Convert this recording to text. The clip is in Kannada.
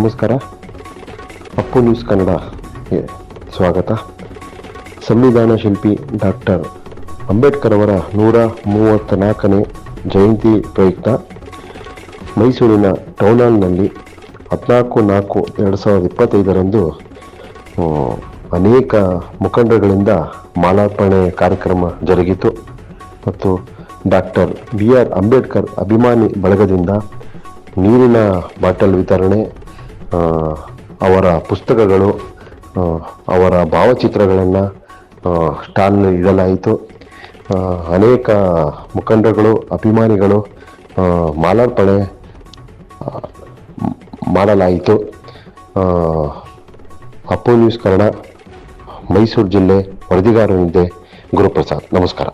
ನಮಸ್ಕಾರ. ಅಪ್ಪು ನ್ಯೂಸ್ ಕನ್ನಡ. ಸ್ವಾಗತ. ಸಂವಿಧಾನ ಶಿಲ್ಪಿ ಡಾಕ್ಟರ್ ಅಂಬೇಡ್ಕರ್ ಅವರ ನೂರ ಮೂವತ್ತ ನಾಲ್ಕನೇ ಜಯಂತಿ ಪ್ರಯುಕ್ತ ಮೈಸೂರಿನ ಟೌನ್ ಹಾಲ್ನಲ್ಲಿ ಹದಿನಾಲ್ಕು ನಾಲ್ಕು ಎರಡು ಸಾವಿರದ ಇಪ್ಪತ್ತೈದರಂದು ಅನೇಕ ಮುಖಂಡರುಗಳಿಂದ ಮಾಲಾರ್ಪಣೆ ಕಾರ್ಯಕ್ರಮ ಜರುಗಿತು. ಮತ್ತು ಡಾಕ್ಟರ್ ಬಿ. ಆರ್. ಅಂಬೇಡ್ಕರ್ ಅಭಿಮಾನಿ ಬಳಗದಿಂದ ನೀರಿನ ಬಾಟಲ್ ವಿತರಣೆ ಅವರ ಪುಸ್ತಕಗಳು ಅವರ ಭಾವಚಿತ್ರಗಳನ್ನು ಸ್ಟಾಲ್ ಇಡಲಾಯಿತು. ಅನೇಕ ಮುಖಂಡರುಗಳು ಅಭಿಮಾನಿಗಳು ಮಾಲಾರ್ಪಣೆ ಮಾಡಲಾಯಿತು. ಅಪ್ಪೋ ನ್ಯೂಸ್ ಕನ್ನಡ, ಮೈಸೂರು ಜಿಲ್ಲೆ ವರದಿಗಾರನಿದ್ದೆ ಗುರುಪ್ರಸಾದ್. ನಮಸ್ಕಾರ.